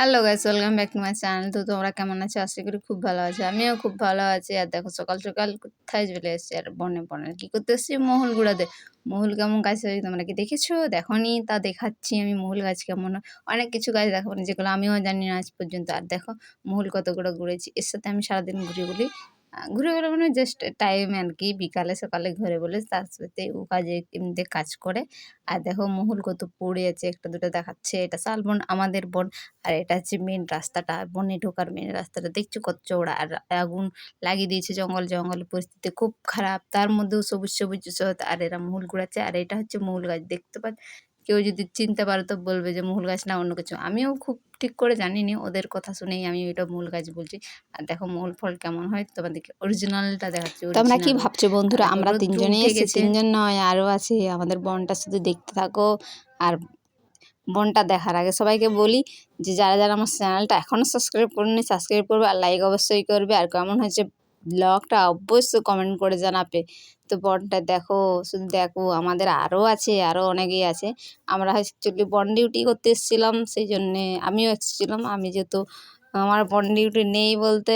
Hello guys welcome back to my channel তো তোমরা কেমন আছো? আশা করি খুব ভালো আছো। আমিও খুব ভালো আছি। আর দেখো, সকাল সকাল কোথায় চলে এসেছি? আর বনে বনে। কি করতে এসেছি? মহুল গুঁড়াতে। মহুল কেমন গাছ হয়েছে তোমরা কি দেখেছ? দেখো নি তা দেখাচ্ছি আমি মহুল গাছ কেমন। অনেক কিছু গাছ দেখাবো যেগুলো আমিও জানি না আজ পর্যন্ত। আর দেখো, মহুল কতগুলো ঘুরেছি এর সাথে আমি সারাদিন ঘুরে বলি। ঘুরে বেড়াবো মানে জাস্ট টাইম আর কি বিকালে সকালে ঘুরে বলে তার সাথে ও কাজে এমনিতে কাজ করে। আর দেখো মহুল কত পড়ে আছে, একটা দুটো দেখাচ্ছে, এটা শালবন আমাদের বন। আর এটা হচ্ছে মেন রাস্তাটা, বনে ঢোকার মেন রাস্তাটা। দেখছ কত চওড়া। আর আগুন লাগিয়ে দিয়েছে জঙ্গল জঙ্গল পরিস্থিতি খুব খারাপ। তার মধ্যেও সবুজ সবুজ আর এরা মহুল কুড়াচ্ছে আর এটা হচ্ছে মহুল গাছ। দেখতে পাচ্ছ? কেউ যদি চিনতে পারো তো বলবে যে মহুল গাছ না অন্য কিছু। আমিও খুব ঠিক করে জানিনি ওদের কথা শুনেই আমি ওইটা মূল গাছ বলছি। আর দেখো মূল ফল কেমন হয় তোমাদেরকে অরিজিনালটা দেখাচ্ছি তোমরা কি। ভাবছ বন্ধুরা? আমরা তিনজনেই এসেছি তিনজন নয় আরও আছে আমাদের বনটা শুধু দেখতে থাকো। আর বনটা দেখার আগে সবাইকে বলি যে যারা যারা আমার চ্যানেলটা এখনও সাবস্ক্রাইব করেনি সাবস্ক্রাইব করবে আর লাইক অবশ্যই করবে। আর কেমন হয়েছে ব্লগটা অবশ্যই কমেন্ট করে জানাবে। তো বনটা দেখো, শুধু দেখো, আমাদের আরও আছে আরও অনেকেই আছে। আমরা অ্যাকচুয়ালি বন ডিউটি করতে এসেছিলাম, সেই জন্যে আমিও এসেছিলাম। আমি যেহেতু আমার বন ডিউটি নেই বলতে,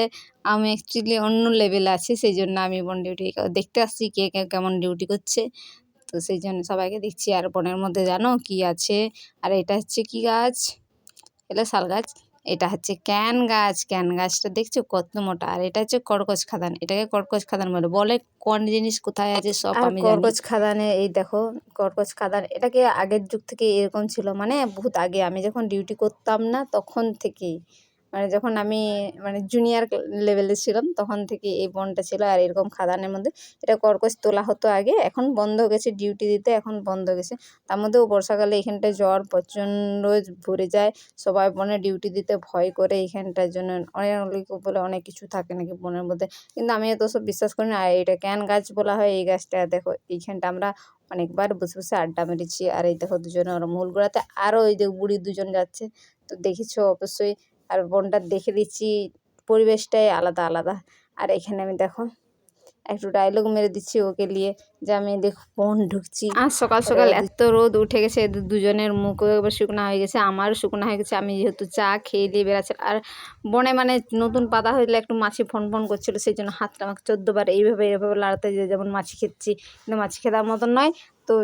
আমি অ্যাকচুয়ালি অন্য লেভেলে আছি, সেই জন্য আমি বন ডিউটি দেখতে আসছি, কে কে কেমন ডিউটি করছে। তো সেই জন্য সবাইকে দেখছি, আর বনের মধ্যে জানো কি আছে? আর এটা হচ্ছে কি গাছ? এটা শাল গাছ। এটা হচ্ছে ক্যান গাছ। ক্যান গাছটা দেখছ কত মোটা। আর এটা হচ্ছে কর্কশ খাদান। এটাকে কর্কশ খাদান বলে। বলে কোন জিনিস কোথায় আছে সব আমি জানি। কর্কশ খাদানে এই দেখো কর্কশ খাদান এটাকে আগের যুগ থেকে এরকম ছিল। মানে বহুত আগে। আমি যখন ডিউটি করতাম না তখন থেকেই। মানে যখন আমি মানে জুনিয়র লেভেলে ছিলাম, তখন থেকে এই বনটা ছিল আর এরকম খাদানের মধ্যে এটা কর্কশ তোলা হতো আগে, এখন বন্ধ গেছে ডিউটি দিতে এখন বন্ধ গেছে। তার মধ্যেও বর্ষাকালে এখানটায় জ্বর প্রচণ্ড ভরে যায়, সবাই বনে ডিউটি দিতে ভয় করে এখানটার জন্য। অনেক বলে অনেক কিছু থাকে নাকি বনের মধ্যে, কিন্তু আমি এত সব বিশ্বাস করি না। আর এটা ক্যান গাছ বলা হয়, এই গাছটা দেখো, এইখানটা আমরা অনেকবার বসে বসে আড্ডা মেরেছি। আর এই দেখো দুজনে ওরা মূল গোড়াতে আরও ওই যে বুড়ি দুজন যাচ্ছে, তো দেখেছ অবশ্যই আর বনটা দেখে দিচ্ছি পরিবেশটাই আলাদা আলাদা। আর এখানে আমি দেখো একটু ডায়লগ মেরে দিচ্ছি ওকে নিয়ে যে আমি দেখ বন ঢুকছি। আর সকাল সকাল এত রোদ উঠে গেছে দুজনের মুখও একবার শুকনো হয়ে গেছে আমারও শুকনো হয়ে গেছে আমি যেহেতু চা খেয়ে দিয়ে বেড়াচ্ছি। আর বনে মানে নতুন পাতা হইলে একটু মাছি ফোন ফোন করছিল সেই জন্য হাতটা আমাকে চোদ্দোবার এইভাবে এইভাবে লাড়াতে যে যেমন মাছি খেচ্ছি কিন্তু মাছি খেতার মতন নয়। তো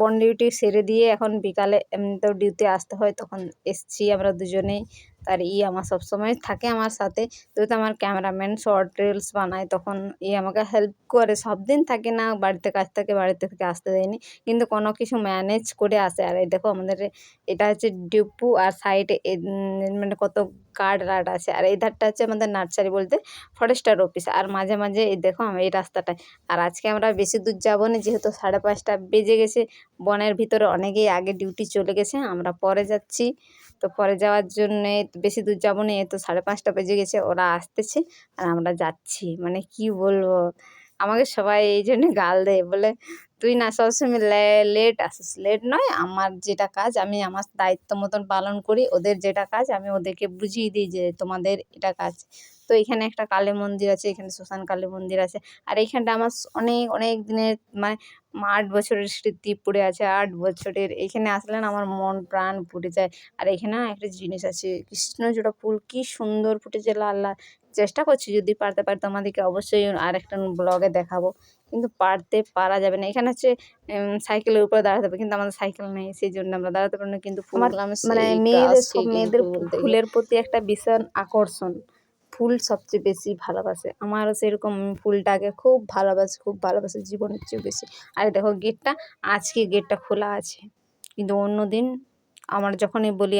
বন ডিউটি সেরে দিয়ে এখন বিকালে এমনিতেও ডিউটি আসতে হয় তখন এসছি আমরা দুজনেই। তার ই আমার সবসময় থাকে আমার সাথে। যেহেতু আমার ক্যামেরাম্যান শর্ট রিলস বানায়, তখন ই আমাকে হেল্প করে। সব দিন থাকে না, বাড়িতে কাজ থাকে, বাড়িতে থেকে আসতে দেয়নি। কিন্তু কোনো কিছু ম্যানেজ করে আসে। আর এই দেখো আমাদের এটা হচ্ছে ডিপু আর সাইডে মানে কত গার্ড রাড আছে। আর এই ধারটা হচ্ছে আমাদের নার্সারি বলতে ফরেস্টার অফিস আর মাঝে মাঝে এই দেখো এই রাস্তাটায়। আর আজকে আমরা বেশি দূর যাব না, যেহেতু সাড়ে পাঁচটা বেজে গেছে। বনের ভিতরে অনেকেই আগে ডিউটি চলে গেছে, আমরা পরে যাচ্ছি। তো পরে যাওয়ার জন্যে বেশি দূর যাব না এ তো সাড়ে পাঁচটা বেজে গেছে, ওরা আসতেছে আর আমরা যাচ্ছি। মানে কি বলব? আমাকে সবাই এই জন্য গাল দেয়। বলে, তুই না, সবসময় লেট আসিস। লেট নয়, আমার যেটা কাজ আমি আমার দায়িত্ব মতন পালন করি। ওদের যেটা কাজ আমি ওদেরকে বুঝিয়ে দিই যে তোমাদের এটা কাজ। তো এখানে একটা কালী মন্দির আছে, এখানে শ্মশান কালী মন্দির আছে। আর এইখানটা আমার অনেক অনেক দিনের মানে আট বছরের স্মৃতি পড়ে আছে, আট বছরের। এখানে আসলে না আমার মন, প্রাণ পুড়ে যায়। আর এখানে একটা জিনিস আছে, কৃষ্ণ কৃষ্ণচূড়া ফুল, কি সুন্দর ফুটেছে লাল লাল। চেষ্টা করছি যদি পারতে পারি তোমাদেরকে অবশ্যই আরেকটা ব্লগে দেখাবো। কিন্তু পারতে পারা যাবে না। এখানে হচ্ছে সাইকেলের উপরে দাঁড়াতে হবে। কিন্তু আমাদের সাইকেল নেই সেই জন্য আমরা দাঁড়াতে পারি না। কিন্তু মানে মেয়েদের সব মেয়েদের। ফুলের প্রতি একটা ভীষণ আকর্ষণ। ফুল সবচেয়ে বেশি ভালোবাসে। আমারও সেরকম ফুলটাকে খুব ভালোবাসে খুব ভালোবাসে জীবনের চেয়েও বেশি। আর দেখো গেটটা আজকে গেটটা খোলা আছে। কিন্তু অন্য দিন আমার যখনই বলি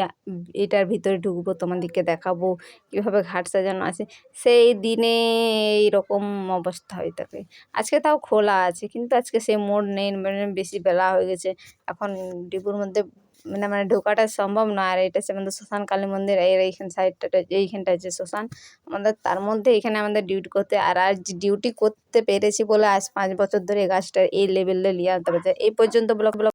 এটার ভিতরে ঢুকবো, তোমাদেরকে দেখাবো, কীভাবে ঘাট সাজানো আছে। সেই দিনে এইরকম অবস্থা হয়ে থাকে। আজকে তাও খোলা আছে, কিন্তু আজকে সেই মোড় নেই মানে বেশি বেলা হয়ে গেছে। এখন ডিপুর মধ্যে মানে মানে ঢোকাটা সম্ভব না। আর এটা হচ্ছে আমাদের শ্মশান কালী মন্দির, এর এইখান সাইডটা, এইখানটা হচ্ছে শ্মশান। আমাদের, তার মধ্যে এখানে আমাদের ডিউটি করতে, আর আজ ডিউটি করতে পেরেছি বলে আজ পাঁচ বছর ধরে এই গাছটা এই লেভেলে নিয়ে আনতে পারছে এই পর্যন্ত ব্লক ব্লক